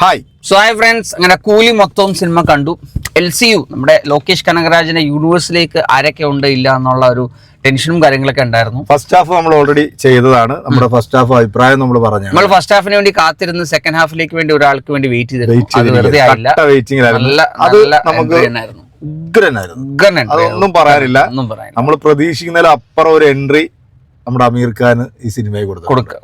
Hi so hi friends അങ്ങനെ കൂലി മൊത്തവും സിനിമ കണ്ടു. എൽ സി യു നമ്മുടെ ലോകേഷ് കനകരാജിന്റെ യൂണിവേഴ്സിലേക്ക് ആരൊക്കെ ഉണ്ട് ഇല്ല എന്നുള്ള ഒരു ടെൻഷനും കാര്യങ്ങളൊക്കെ ഉണ്ടായിരുന്നു. ഫസ്റ്റ് ഹാഫ് നമ്മൾ ഓൾറെഡി ചെയ്തതാണ്. നമ്മുടെ ഫസ്റ്റ് ഹാഫ് അഭിപ്രായം നമ്മൾ പറഞ്ഞു നമ്മൾ ഫസ്റ്റ് ഹാഫിന് വേണ്ടി കാത്തിരുന്ന് സെക്കൻഡ് ഹാഫിലേക്ക് വേണ്ടി ഒരാൾക്ക് വേണ്ടി വെയിറ്റ് ചെയ്തിരുന്നു. അതൊന്നും ഒന്നും പറയാനില്ല. നമ്മൾ പ്രതീക്ഷിക്കുന്നതിൽ അപ്പുറം ഒരു എൻട്രി നമ്മുടെ അമീർ ഖാൻ ഈ സിനിമയെ കൊടുത്തു കൊടുക്കുക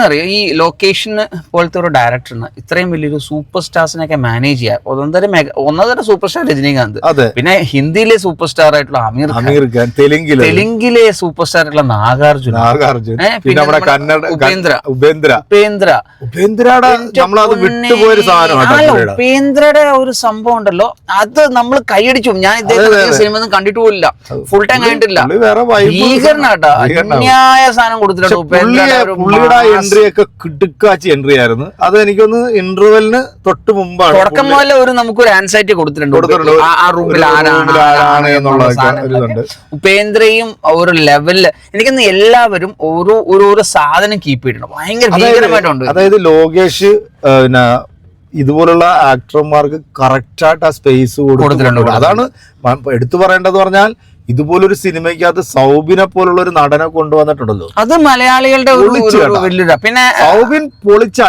പറയുക ഈ ലൊക്കേഷന് പോലത്തെ ഒരു ഡയറക്ടറിന് ഇത്രയും വലിയൊരു സൂപ്പർ സ്റ്റാർസിനൊക്കെ മാനേജ് ചെയ്യാൻ ഒന്നര മെഗ ഒന്നര സൂപ്പർ സ്റ്റാർ രജനീകാന്ത്. അതെ. പിന്നെ ഹിന്ദിയിലെ സൂപ്പർ സ്റ്റാർ ആയിട്ടുള്ള അമീർ അമീർ ഖാൻ തെലുങ്കിൽ തെലുങ്കിലെ സൂപ്പർ സ്റ്റാർ ആയിട്ടുള്ള നാഗാർജുന. നാഗാർജുൻ പിന്നെ നമ്മുടെ കന്നഡ ഉപേന്ദ്ര. ഉപേന്ദ്ര. ഉപേന്ദ്ര. ഉപേന്ദ്രയുടെ നമ്മളത് വിട്ടുപോയൊരു സാധനമാണ്. ഉപേന്ദ്രയുടെ ഒരു സംഭവം ഉണ്ടല്ലോ. അത് നമ്മൾ കൈയടിച്ചു. ഞാൻ ഇദ്ദേഹത്തെ സിനിമ ഒന്നും കണ്ടിട്ട് പോലില്ല. ഫുൾ ടൈം കണ്ടിട്ടില്ല. ഭീകരനാട്ടാ. അന്യായ സാധനം കൊടുത്തിട്ടുണ്ട്. എൻട്രി ഒക്കെ കിടുക്കാച്ചി എൻട്രി ആയിരുന്നു. അത് എനിക്കൊന്ന് ഇന്റർവെലിന് തൊട്ട് മുമ്പാണ് തുടക്കം മുതലേ ഒരു നമുക്ക് ഒരു ആൻസൈറ്റി കൊടുത്തിട്ടുണ്ട്. ആ- റൂമിൽ ആരാണ് എന്നുള്ള ഉപേന്ദ്രയും ഒരു ലെവലിൽ എനിക്കൊന്ന് എല്ലാവരും ഓരോ ഓരോ സാധനം കീപ്പ് ചെയ്തിട്ടുണ്ട്. ഭയങ്കര ഭീകരമായിട്ടുണ്ട്. അതായത് ലോകേഷ് പിന്നെ ഇതുപോലുള്ള ആക്ടർമാർക്ക് കറക്റ്റ് ആയിട്ട് ആ സ്പേസ് കൊടുത്തിട്ടുണ്ട്, അതാണ് എടുത്തു പറയേണ്ടത് പറഞ്ഞാൽ ഇതുപോലൊരു സിനിമയ്ക്കകത്ത് സൗബിനെ പോലുള്ള ഒരു നടനെ കൊണ്ടുവന്നിട്ടുണ്ടല്ലോ. അത് മലയാളികളുടെ കേട്ടോ. പിന്നെ സൗബിൻ പൊളിച്ച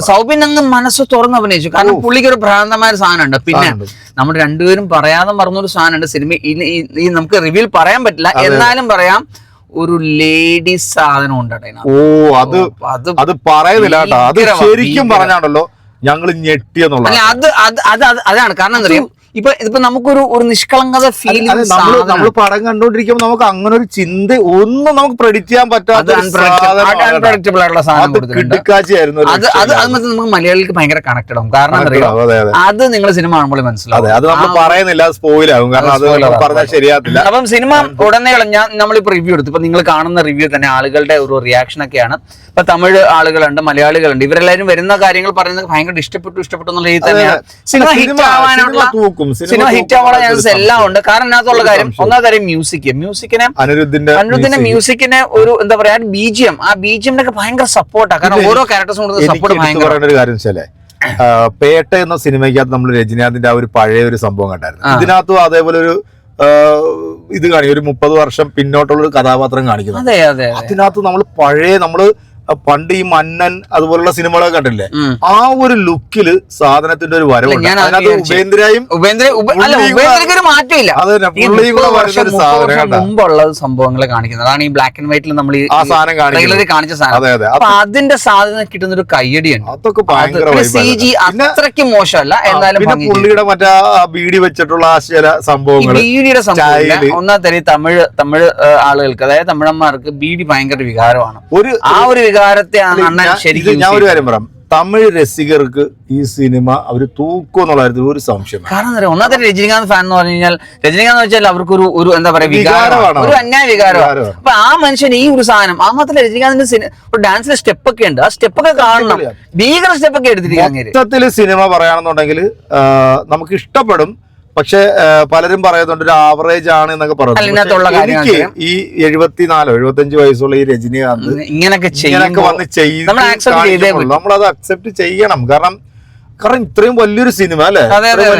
സൗബിൻ അങ്ങ് മനസ്സ് തുറന്ന് അഭിനയിച്ചു. കാരണം പുള്ളിക്ക് ഒരു ഭ്രാന്തമായ സാധനമുണ്ട്. പിന്നെ നമ്മൾ രണ്ടുപേരും പറയാതെ മറന്നൊരു സാധനമുണ്ട് സിനിമ. ഈ- നമുക്ക് റിവ്യൂൽ പറയാൻ പറ്റില്ല. എന്നാലും പറയാം ഒരു ലേഡി സാധനം ഉണ്ട്. ഓ അത് അത് പറയുന്നില്ല അത് ശരിക്കും പറഞ്ഞാണല്ലോ ഞങ്ങൾ ഞെട്ടിയെന്നുള്ള അത് അതാണ്. കാരണം എന്താ ഇപ്പൊ ഇതിപ്പോ നമുക്കൊരു ഒരു നിഷ്കളങ്കത ഫീൽ നമ്മൾ പടം കണ്ടുകൊണ്ടിരിക്കുമ്പോൾ നമുക്ക് അങ്ങനെ ഒരു ചിന്ത ഒന്നും നമുക്ക് പ്രെഡിക്റ്റ് ചെയ്യാൻ പറ്റാത്ത. അൺപ്രഡിക്റ്റബിൾ ആയിട്ടുള്ള സാധനം അത് അത് അത് നമുക്ക് മലയാളികൾക്ക് ഭയങ്കര കണക്റ്റഡ് ആവും. കാരണം അതെ അതെ. അത് നിങ്ങൾ സിനിമ കാണുമ്പോൾ മനസ്സിലാവും. അതെ അത് നമ്മൾ പറയുന്നില്ല സ്പോയിലാകും കാരണം അത്. പറഞ്ഞാൽ ശരിയാത്തില്ല അപ്പം സിനിമ ഉടനീളം ഞാൻ നമ്മളിപ്പോ റിവ്യൂ എടുത്തു. ഇപ്പൊ നിങ്ങൾ കാണുന്ന റിവ്യൂ തന്നെ ആളുകളുടെ ഒരു റിയാക്ഷൻ ഒക്കെയാണ്. ഇപ്പൊ തമിഴ് ആളുകളുണ്ട് മലയാളികളുണ്ട്. ഇവരെല്ലാരും വരുന്ന കാര്യങ്ങൾ പറയുന്നത് ഭയങ്കര ഇഷ്ടപ്പെട്ടു ഇഷ്ടപ്പെട്ടു എന്നുള്ള രീതിയിൽ തന്നെയാണ്. സിനിമ സിനിമ- ഹിറ്റ് ആവാനുള്ള സിനിമ ഹിറ്റ് ആവാനുള്ള ചാൻസ് എല്ലാം ഉണ്ട്. കാരണം അതിനകത്തുള്ള കാര്യം ഒന്നാം ഒന്നാമത്തെ കാര്യം മ്യൂസിക് മ്യൂസിക്കിനെ അനിരുദ്ധിന്റെ അനിരുദ്ധിന്റെ മ്യൂസിക്കിനെ ഒരു എന്താ പറയാ ബിജിഎം ആ ബിജിഎം ഒക്കെ ഭയങ്കര സപ്പോർട്ടാണ് കാരണം ഓരോ ക്യാരക്ടേഴ്സും കൊടുക്കുന്ന സപ്പോർട്ട് ഭയങ്കര ഒരു കാര്യം വെച്ചാലേ പേട്ട എന്ന സിനിമയ്ക്കകത്ത് നമ്മൾ രജനീകാന്തിന്റെ ആ ഒരു പഴയ ഒരു സംഭവം കണ്ടായിരുന്നു. ഇതിനകത്തും അതേപോലെ ഒരു ഇത് കാണിക്കും ഒരു മുപ്പത് വർഷം പിന്നോട്ടുള്ള ഒരു കഥാപാത്രം കാണിക്കുന്നത് അതെ അതിനകത്ത് നമ്മൾ പഴയ നമ്മൾ പണ്ട് ഈ മന്നൻ അതുപോലുള്ള സിനിമകളൊക്കെ കണ്ടില്ലേ ആ ഒരു ലുക്കിൽ സാധനത്തിന്റെ ഒരു വരവുണ്ട്. അതിനകത്ത്. ഉപേന്ദ്രയും മാറ്റമില്ല. മുമ്പുള്ള സംഭവങ്ങളെ കാണിക്കുന്നത്. അതാണ് ഈ ബ്ലാക്ക് ആൻഡ് വൈറ്റിൽ നമ്മൾ കാണിച്ച സാധനം. അപ്പൊ അതിന്റെ സാധനം കിട്ടുന്ന ഒരു കയ്യടിയാണ് അതൊക്കെ സി ജി അത്രയ്ക്ക് മോശമല്ല. എന്നാലും. പുള്ളിയുടെ മറ്റേ ബീഡി വെച്ചിട്ടുള്ള ചില സംഭവങ്ങൾ ബീഡിയുടെ സംഭവം. ഒന്നാം തരം തമിഴ് തമിഴ് ആളുകൾക്ക് അതായത് തമിഴന്മാർക്ക് ബീഡി ഭയങ്കര വികാരമാണ്. ഒരു ആ ഒരു വികാരത്തെ അണ്ണൻ ശരിക്കും ഞാൻ ഒരു കാര്യം പറയാം. തമിഴ് രസികർക്ക് ഈ സിനിമ അവർ തൂക്കും എന്നുള്ള കാര്യത്തിൽ ഒരു സംശയം കാരണം ഒന്നാമത്തെ രജനീകാന്ത് ഫാൻ എന്ന് പറഞ്ഞു കഴിഞ്ഞാൽ രജനീകാന്ത് വെച്ചാൽ അവർക്ക് ഒരു ഒരു എന്താ പറയാ വികാരമാണ്. ഒരു അന്യായ വികാരമാണ്. അപ്പൊ ആ മനുഷ്യൻ ഈ ഒരു സാധനം ആ മാത്രമല്ല രജനീകാന്തിന്റെ ഒരു ഡാൻസിലെ സ്റ്റെപ്പ് ഒക്കെ ഉണ്ട്. ആ സ്റ്റെപ്പ് ഒക്കെ കാണണം. ഭീകര സ്റ്റെപ്പ് ഒക്കെ മൊത്തത്തിൽ സിനിമ പറയുകയാണെന്നുണ്ടെങ്കിൽ നമുക്ക് ഇഷ്ടപ്പെടും. പക്ഷെ പലരും പറയുന്നുണ്ട് ഒരു ആവറേജ് ആണ് എന്നൊക്കെ പറയുന്നത് എനിക്ക് ഈ എഴുപത്തിനാലോ എഴുപത്തഞ്ച് വയസ്സുള്ള ഈ രജനീകാന്ത് ഇങ്ങനെയൊക്കെ ഇങ്ങനെയൊക്കെ വന്ന് ചെയ്ത് കാണിക്കുമ്പോൾ നമ്മളത് അക്സെപ്റ്റ് ചെയ്യണം. കാരണം കാരണം ഇത്രയും വലിയൊരു സിനിമ അല്ലെ?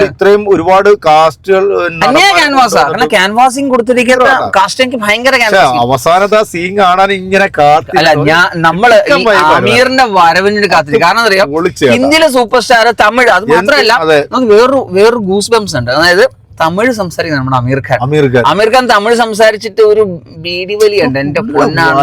ഇത്രയും ഒരുപാട് കാസ്റ്റുകൾ അന്യായ ക്യാൻവാസാ കാരണം ക്യാൻവാസിങ് കൊടുത്തിരിക്കുന്ന കാസ്റ്റിംഗ് ഭയങ്കര ക്യാൻവാസിങ് അവസാനത്തെ ആ സീൻ കാണാൻ ഇങ്ങനെ കാത്തി അല്ല ഞാൻ നമ്മൾ. അമീറിന്റെ വരവിന് കാത്തിരി. കാരണം അറിയാം? ഇന്ത്യയിലെ സൂപ്പർ സ്റ്റാർ തമിഴ് അത് മാത്രമല്ല നമുക്ക് വേറൊരു വേറൊരു ഗൂസ് ബംസ് ഉണ്ട്. അതായത് തമിഴ് സംസാരിക്കുന്ന നമ്മുടെ അമീർ ഖാൻ. അമീർ ഖാൻ. അമീർ ഖാൻ തമിഴ് സംസാരിച്ചിട്ട് ഒരു ബീഡി വലിയുണ്ട്. എന്റെ പൊന്നാണ്.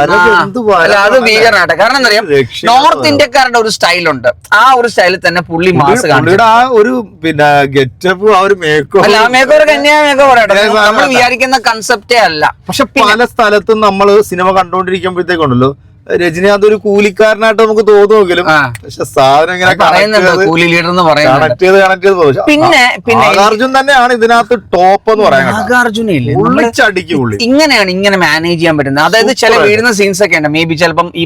അത് ഭീകരനാട്ടെ. കാരണം എന്താ പറയാ നോർത്ത്. ഇന്ത്യക്കാരുടെ ഒരു സ്റ്റൈലുണ്ട്. ആ ഒരു സ്റ്റൈലിൽ തന്നെ പുള്ളി മാസ് കാണിച്ചു. ആ ഒരു പിന്നെ ഗെറ്റപ്പും ആ ഒരു മേക്കോ അല്ല ആ മേക്കോർ കന്യാ മേക്കോ പറയട്ടെ. നമ്മൾ അല്ല. വിചാരിക്കുന്ന കൺസെപ്റ്റേ അല്ല. പക്ഷെ പല സ്ഥലത്തും നമ്മൾ സിനിമ കണ്ടോണ്ടിരിക്കുമ്പോഴത്തേക്കുണ്ടല്ലോ രജനീകാന്ത് ഒരു കൂലിക്കാരനായിട്ട് നമുക്ക് തോന്നുമെങ്കിലും. പക്ഷെ സാധനം ഇങ്ങനെ പറയുന്നുണ്ട്. കൂലി ലീഡർ എന്ന് പറയുന്നുണ്ട്. കണക്ട് ചെയ്ത് കണക്ട് ചെയ്ത് പിന്നെ പിന്നെ നാഗാർജുൻ തന്നെയാണ് ഇതിനകത്ത് ടോപ്പ് എന്ന് പറയുന്നത്. നാഗാർജുന ഇങ്ങനെയാണ് ഇങ്ങനെ മാനേജ് ചെയ്യാൻ പറ്റുന്നത്. അതായത് ചില. വീഴുന്ന സീൻസ് ഒക്കെ ഉണ്ട്. മേ ബി ചിലപ്പം ഈ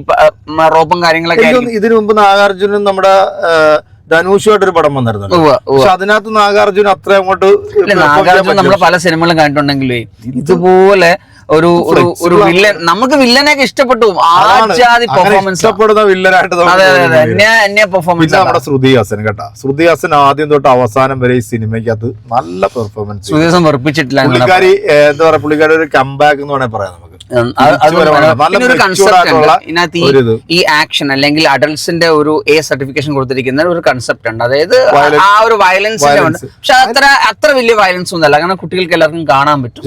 റോപ്പും കാര്യങ്ങളൊക്കെ ഇതിനു മുമ്പ് നാഗാർജുനും നമ്മുടെ ധനുഷുമായിട്ടൊരു പടം വന്നിരുന്നു. പക്ഷെ അതിനകത്ത് നാഗാർജുൻ അത്ര അങ്ങോട്ട് നാഗാർജുന നമ്മൾ പല സിനിമകളും കണ്ടിട്ടുണ്ടെങ്കിലേ ഇതുപോലെ ഒരു ഒരു വില്ലൻ നമുക്ക് വില്ലനൊക്കെ ഇഷ്ടപ്പെട്ടു. ആജാതി പെർഫോമൻസ് ഇഷ്ടപ്പെടുന്ന വില്ലനായിട്ട് പെർഫോമൻസ് നമ്മുടെ ശ്രുതി ഹാസൻ കേട്ടാ. ശ്രുതി ഹാസൻ ആദ്യം തൊട്ട് അവസാനം വരെ ഈ സിനിമയ്ക്കകത്ത് നല്ല പെർഫോമൻസ് സുദേശം വെറുപ്പിച്ചിട്ടില്ല എന്നാണ് പുള്ളിക്കാരി എന്താ പറയാ പുള്ളിക്കാരി ഒരു കംബാക്ക് എന്ന് വേണേ പറയാം ഇതിനകത്ത് ഈ ആക്ഷൻ അല്ലെങ്കിൽ അഡൽസിന്റെ ഒരു എ സർട്ടിഫിക്കേഷൻ കൊടുത്തിരിക്കുന്ന ഒരു കൺസെപ്റ്റ് ഉണ്ട്. അതായത് ആ ഒരു വയലൻസിന്റെ ഉണ്ട്. പക്ഷെ അത്ര അത്ര വലിയ വയലൻസ് ഒന്നുമല്ല. കാരണം കുട്ടികൾക്ക് എല്ലാവർക്കും കാണാൻ പറ്റും.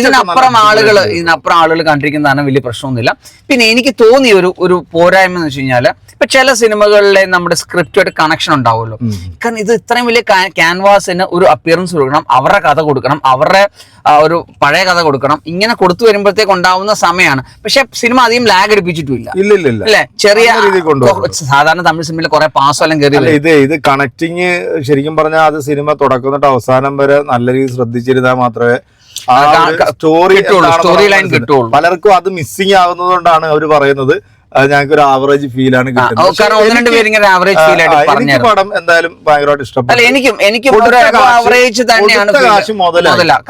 ഇതിനപ്പുറം ആളുകൾ ഇതിനപ്പുറം ആളുകൾ കണ്ടിരിക്കുന്നതാണ് വലിയ പ്രശ്നമൊന്നുമില്ല. പിന്നെ എനിക്ക് തോന്നിയ ഒരു ഒരു പോരായ്മ എന്ന് വെച്ച് കഴിഞ്ഞാൽ ഇപ്പൊ ചില സിനിമകളിലെ നമ്മുടെ സ്ക്രിപ്റ്റുമായിട്ട് കണക്ഷൻ ഉണ്ടാവുമല്ലോ. കാരണം ഇത് ഇത്രയും വലിയ ക്യാൻവാസിന് ഒരു അപ്പിയറൻസ് കൊടുക്കണം. അവരുടെ കഥ കൊടുക്കണം. അവരുടെ ഒരു പഴയ കഥ കൊടുക്കണം. ഇങ്ങനെ കൊടുത്തു വരുമ്പോഴത്തേക്ക് ഉണ്ടാവുന്ന സമയമാണ് പക്ഷെ സിനിമ അധികം ലാഗ് അടിപ്പിച്ചിട്ടില്ല അല്ലെ? ചെറിയ സാധാരണ തമിഴ് സിനിമയിൽ കുറെ പാസ് എല്ലാം കയറി ഇത് ഇത് കണക്ടിങ് ശരിക്കും പറഞ്ഞാൽ അത് സിനിമ തുടക്കം തൊട്ട് അവസാനം വരെ നല്ല രീതിയിൽ ശ്രദ്ധിച്ചിരുന്നാൽ മാത്രമേ ക- സ്റ്റോറി ലൈൻ കിട്ടുള്ളൂ. പലർക്കും അത് മിസ്സിങ് ആകുന്നതുകൊണ്ടാണ് അവർ പറയുന്നത്. ഞങ്ങൾക്ക് ഒരു ആവറേജ് ഫീൽ ആണ് എനിക്ക് പടം എന്തായാലും ഭയങ്കരമായിട്ട് ഇഷ്ടപ്പെട്ടു. എനിക്കും എനിക്കും ആവറേജ് തന്നെയാണ്.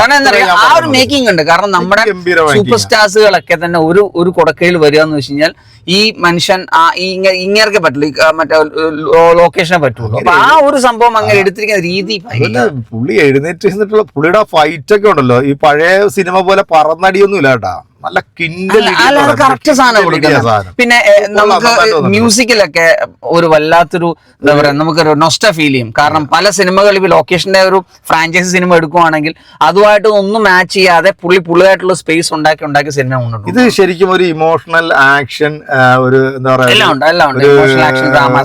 കാരണം എന്താ പറയാ ആ ഒരു മേക്കിംഗ് ഉണ്ട്. കാരണം നമ്മുടെ സൂപ്പർ. സ്റ്റാർസുകളൊക്കെ തന്നെ ഒരു ഒരു കൊടക്കയിൽ വരിക എന്ന് വെച്ച് കഴിഞ്ഞാൽ ഈ മനുഷ്യൻ ആ ഈ ഇങ്ങ- പറ്റില്ല മറ്റേ ലൊക്കേഷനെ പറ്റുള്ളൂ. അപ്പൊ ആ ഒരു സംഭവം അങ്ങനെ എടുത്തിരിക്കുന്ന രീതി പുള്ളി എഴുന്നേറ്റ് പുള്ളിയുടെ ഫൈറ്റ് ഒക്കെ ഉണ്ടല്ലോ. ഈ പഴയ സിനിമ പോലെ പറന്നടിയൊന്നും ഇല്ല കേട്ടാ. നല്ല കിൻഡൽ കറക്റ്റ് സാധനം കൊടുക്കുന്നത്. പിന്നെ നമുക്ക്. മ്യൂസിക്കിലൊക്കെ ഒരു വല്ലാത്തൊരു എന്താ പറയാ നമുക്കൊരു നൊസ്റ്റ ഫീൽ ചെയ്യും. കാരണം പല സിനിമകളിൽ ഇപ്പൊ ലൊക്കേഷന്റെ ഒരു ഫ്രാഞ്ചൈസി സിനിമ എടുക്കുവാണെങ്കിൽ അതുമായിട്ട് ഒന്നും മാച്ച് ചെയ്യാതെ പുള്ളി പുള്ളിയായിട്ടുള്ള സ്പേസ് ഉണ്ടാക്കി ഉണ്ടാക്കി സിനിമ ഇത് ശരിക്കും ഒരു ഇമോഷണൽ ആക്ഷൻ ഒരു എന്താ പറയാ എല്ലാം ഉണ്ട് എല്ലാം ഉണ്ട്. ഇമോഷണൽ ആക്ഷൻ ഡ്രാമ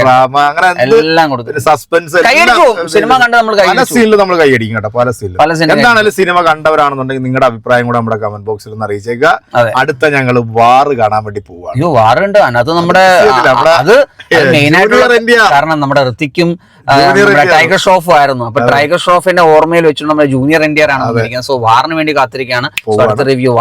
ഡ്രാമ അങ്ങനെ എല്ലാം കൊടുത്തു. സസ്പെൻസ് സിനിമ കണ്ട് നമ്മൾ പല സീനിലും നമ്മൾ കൈയടിക്കും കേട്ടോ പല സീനിലും എന്താണെങ്കിലും സിനിമ കണ്ടവരാണെന്നുണ്ടെങ്കിൽ നിങ്ങളുടെ അഭിപ്രായം കൂടെ നമ്മുടെ കമന്റ് ബോക്സിൽ അറിയിച്ചേക്കുക അതെ. അടുത്ത ഞങ്ങൾ വാറ് കാണാൻ വേണ്ടി പോവാണ് അയ്യോ വാറുണ്ട് അതിനകത്ത് നമ്മുടെ അത് മെയിൻ ആയിട്ട്. കാരണം നമ്മുടെ ഋത്തിക്കും. ടൈഗർ ഷോഫും ആയിരുന്നു അപ്പൊ ടൈഗർ ഷോഫിന്റെ ഓർമ്മയിൽ വെച്ചിട്ട് നമ്മുടെ ജൂനിയർ ആണ് സോ വാറിന് വേണ്ടി കാത്തിരിക്കുകയാണ്. അടുത്ത റിവ്യൂ